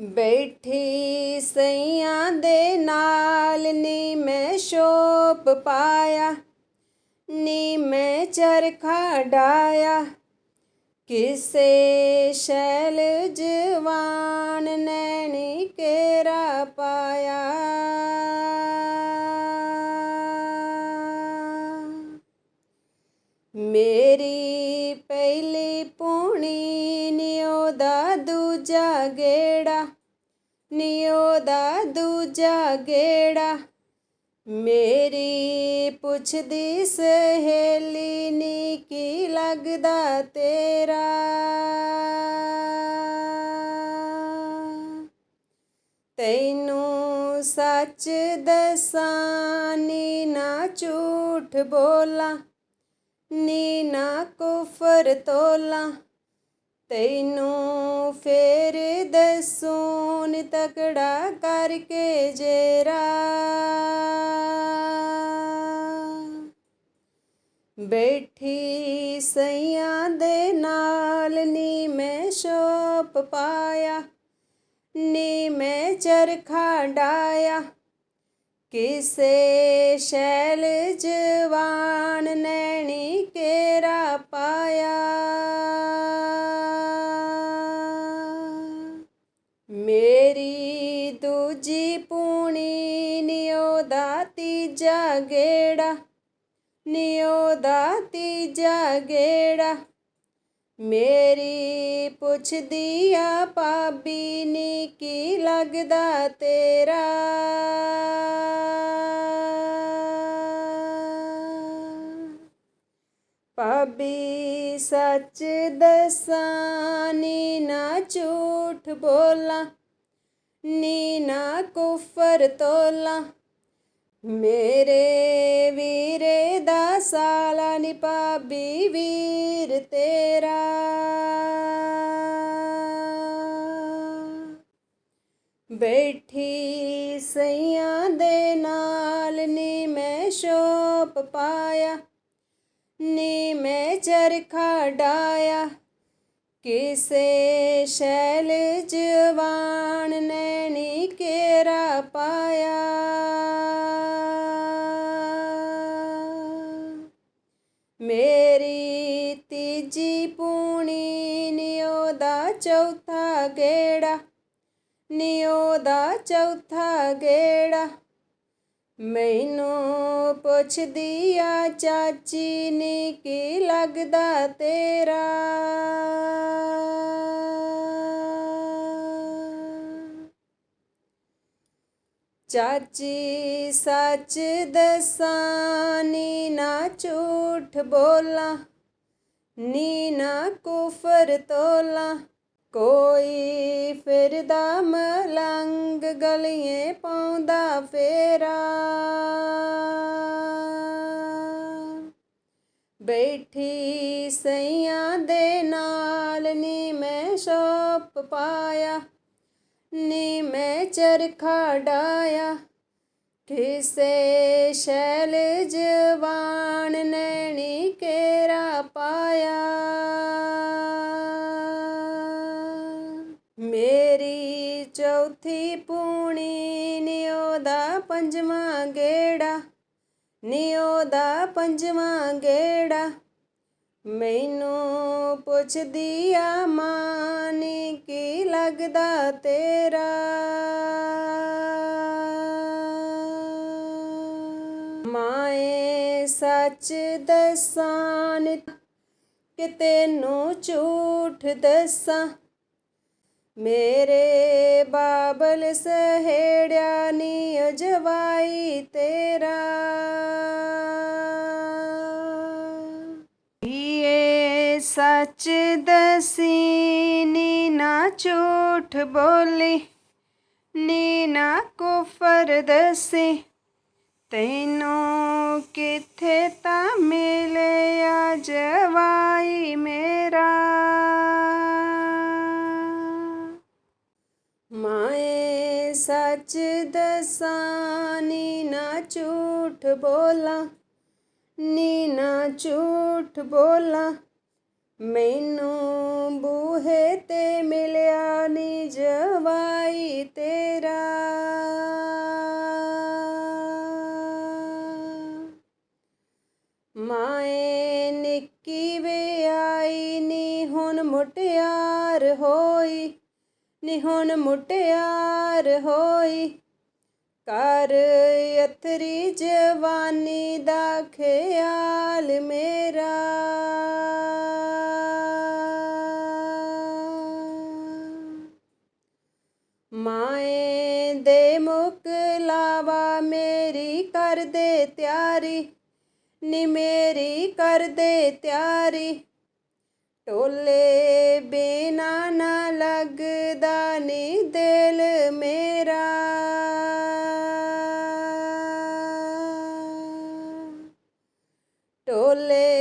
ਬੈਠੀ ਸਈਆਂ ਦੇ ਨਾਲ ਨੀ ਮੈਂ ਸ਼ੋਪ ਪਾਇਆ, ਨੀ ਮੈਂ ਚਰਖਾ ਡਾਇਆ। ਕਿਸੇ ਸ਼ੈਲ ਜਵਾਨ ਨੈਣੀ ਕੇਰਾ ਪਾਇਆ। ਮੇਰੀ ਪਹਿਲੀ ਨੀ ਉਹਦਾ ਦੂਜਾ ਗੇੜਾ? ਮੇਰੀ ਪੁੱਛਦੀ ਸਹੇਲੀ ਨੀ ਕੀ ਲੱਗਦਾ ਤੇਰਾ? ਤੈਨੂੰ ਸੱਚ ਦੱਸਾਂ ਨੀ ਨਾ ਝੂਠ ਬੋਲਾਂ, ਨੀ ਨਾ ਕੁਫਰ ਤੋਲਾਂ। ਤੈਨੂੰ ਫੇਰ ਦਸੂਨ ਤਕੜਾ ਕਰਕੇ ਜੇਰਾ। ਬੈਠੀ ਸਈਆਂ ਦੇ ਨਾਲ ਨੀ ਮੈਂ ਸ਼ੋਪ ਪਾਇਆ, ਨੀ ਮੈਂ ਚਰਖਾ ਡਾਇਆ। ਕਿਸੇ ਸ਼ੈਲ ਜਵਾਨ ਨੈਣੀ ਕੇਰਾ ਪਾਇਆ ਤੇਰੀ ਦੂਜੀ ਪੂਣੀ ਨੀ ਦਾ ਤੀਜਾ ਗੇੜਾ ਨੀ ਦਾ ਤੀਜਾ ਗੇੜਾ। ਮੇਰੀ ਪੁੱਛਦੀ ਆ ਭਾਬੀ, ਨੀ ਕੀ ਲੱਗਦਾ ਤੇਰਾ? ਭਾਬੀ, ਸੱਚ ਦੱਸਾਂ, ਨੀ ਨਾ ਝੂਠ ਬੋਲਾਂ। ਨੀ ਨਾ ਕੁਫਰ ਤੋਲਾਂ, ਮੇਰੇ ਵੀਰੇ ਦਾ ਸਾਲਾ ਨੀ ਭਾਬੀ ਵੀਰ ਤੇਰਾ। ਬੈਠੀ ਸਈਆਂ ਦੇ ਨਾਲ ਨੀ ਮੈਂ ਸ਼ੋਪ ਪਾਇਆ, ਨੀ ਮੈਂ ਚਰਖਾ ਡਾਇਆ, ਕਿਸੇ ਸ਼ੈਲ ਜਵਾਨ ਨੈਣੀ ਕੇਰਾ ਪਾਇਆ ਮੇਰੀ ਤੀਜੀ ਪੂਣੀ ਨੀ ਦਾ ਚੌਥਾ ਗੇੜਾ ਨੀ ਦਾ ਚੌਥਾ ਗੇੜਾ ਮੈਨੂੰ ਪੁੱਛਦੀ ਆ ਚਾਚੀ ਨੀ ਕੀ ਲੱਗਦਾ ਤੇਰਾ ਚਾਚੀ ਸੱਚ ਦੱਸਾਂ ਨੀ ਨਾ ਝੂਠ ਬੋਲਾਂ ਨੀ ਨਾ ਕੁਫਰ ਤੋਲਾਂ, ਕੋਈ ਫਿਰਦਾ ਮਲੰਗ ਗਲੀਏ ਪਾਉਂਦਾ ਫੇਰਾ। ਬੈਠੀ ਸਈਆਂ ਦੇ ਨਾਲ ਨੀ ਮੈਂ ਸ਼ੋਪ ਪਾਇਆ। ਨੀ ਮੈਂ ਚਰਖਾ ਡਾਇਆ ਕਿਸੇ ਸ਼ੈਲ ਜਵਾਨ ਨੈਣੀ ਕੇਰਾ ਪਾਇਆ। ਮੇਰੀ ਚੌਥੀ ਪੂਣੀ ਨੀ ਉਹਦਾ ਪੰਜਵਾਂ ਗੇੜਾ। ਨੀ ਦਾ ਪੰਜਵਾਂ ਗੇੜਾ। ਮੈਨੂੰ ਪੁੱਛਦੀ ਆ ਮਾਂ ਨੀ ਲੱਗਦਾ ਤੇਰਾ। ਮਾਏ ਸੱਚ ਦੱਸਾਂ ਕਿ ਤੈਨੂੰ ਝੂਠ ਦੱਸਾਂ। ਮੇਰੇ ਬਾਬਲ ਸਹੇੜਿਆ ਨੀ ਅਜਵਾਈ ਤੇਰਾ। ਇਹ ਸੱਚ ਦਸੀ ਨਾ ਝੂਠ ਬੋਲੀ, ਨੀ ਨਾ ਕੁਫਰ ਦਸੀ। ਤੈਨੂੰ ਕਿੱਥੇ ਤਾਂ ਮਿਲਿਆ ਜਵਾਈ ਮੇਰਾ? ਮਾਏ ਸੱਚ ਦਸਾਂ, ਨੀ ਨਾ ਝੂਠ ਬੋਲਾਂ, ਨੀ ਨਾ ਝੂਠ ਬੋਲਾਂ। ਮੈਨੂੰ ਬੂਹੇ ਤੇ ਮਿਲਿਆ ਨੀ ਜਵਾਈ ਤੇਰਾ। ਮਾਏ ਨਿੱਕੀ ਵੇ ਆਈ, ਨੀ ਹੁਣ ਮੁਟਿਆਰ ਹੋਈ, ਨੀ ਹੁਣ ਮੁਟਿਆਰ ਹੋਈ। ਕਰ ਅਥਰੀ ਜਵਾਨੀ ਦਾ ਖਿਆਲ ਮੇਰਾ। ਮਾਏ ਦੇ ਮੁਕ ਲਾਵਾ ਮੇਰੀ ਕਰਦੇ ਤਿਆਰੀ, ਨੀ ਮੇਰੀ ਕਰਦੇ ਤਿਆਰੀ। ਟੋਲੇ ਬਿਨਾ ਨਾ ਲੱਗਦਾ ਨੀ ਦਿਲ ਮੇਰਾ। ਟੋਲੇ